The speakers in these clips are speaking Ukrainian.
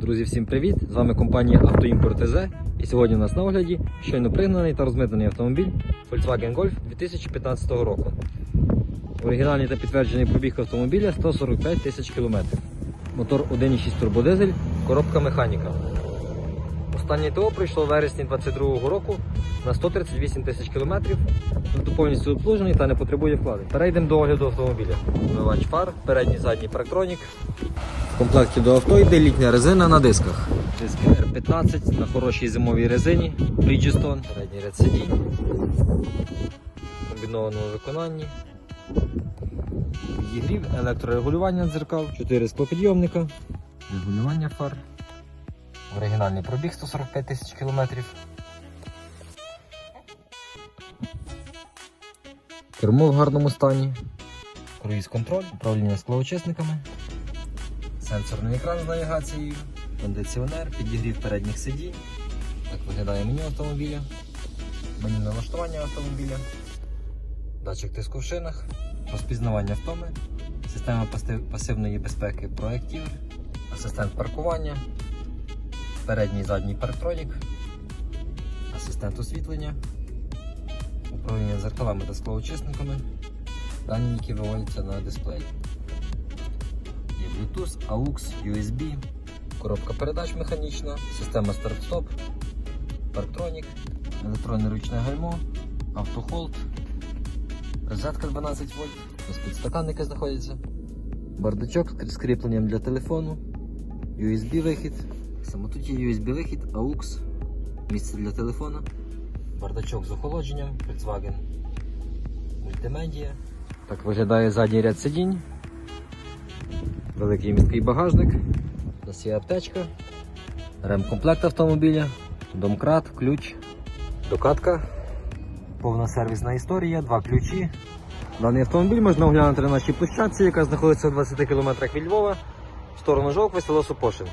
Друзі, всім привіт! З вами компанія Автоімпорт ТЗ. І сьогодні у нас на огляді щойно пригнаний та розмитнений автомобіль Volkswagen Golf 2015 року. Оригінальний та підтверджений пробіг автомобіля 145 тисяч кілометрів. Мотор 1,6 турбодизель, коробка механіка. Останнє ТО пройшло в вересні 2022 року на 138 тисяч кілометрів. Тобто повністю обслужений та не потребує вкладень. Перейдемо до огляду автомобіля. Вмивач фар, передній задній парктронік, в комплекті до авто йде літня резина на дисках. Диски R15 на хорошій зимовій резині, Bridgestone, передній ряд сидінь, комбінованому виконанні. Підігрів, електрорегулювання дзеркал, 4 склопідйомника, регулювання фар. Оригінальний пробіг 145 тисяч кілометрів. Кермо в гарному стані. Круїз контроль, управління склоочисниками. Сенсорний екран з навігацією, кондиціонер, підігрів передніх сидінь. Так виглядає меню автомобіля, меню налаштування автомобіля, датчик тиску в шинах, розпізнавання втоми, система пасивної безпеки проєктів, асистент паркування, передній і задній парктронік, асистент освітлення, управління зеркалами та склоочисниками, дані, які виводяться на дисплей. Є Bluetooth, AUX, USB, коробка передач механічна, система старт-стоп, парктронік, електронне ручне гальмо, автохолд, розетка 12 вольт, ось підстаканники знаходяться, бардачок з кріпленням для телефону, USB саме тут є USB вихід, AUX, місце для телефона, бардачок з охолодженням, Volkswagen, мультимедіа. Так виглядає задній ряд сидінь. Великий міський багажник. У нас є аптечка, ремкомплект автомобіля, домкрат, ключ, докатка, повна сервісна історія, два ключі. Даний автомобіль можна оглянути на нашій площадці, яка знаходиться в 20 км від Львова, в сторону Жовкви, село Супошин.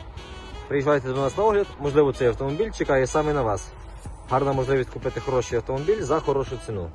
Приїжджайте до нас на огляд, можливо, цей автомобіль чекає саме на вас. Гарна можливість купити хороший автомобіль за хорошу ціну.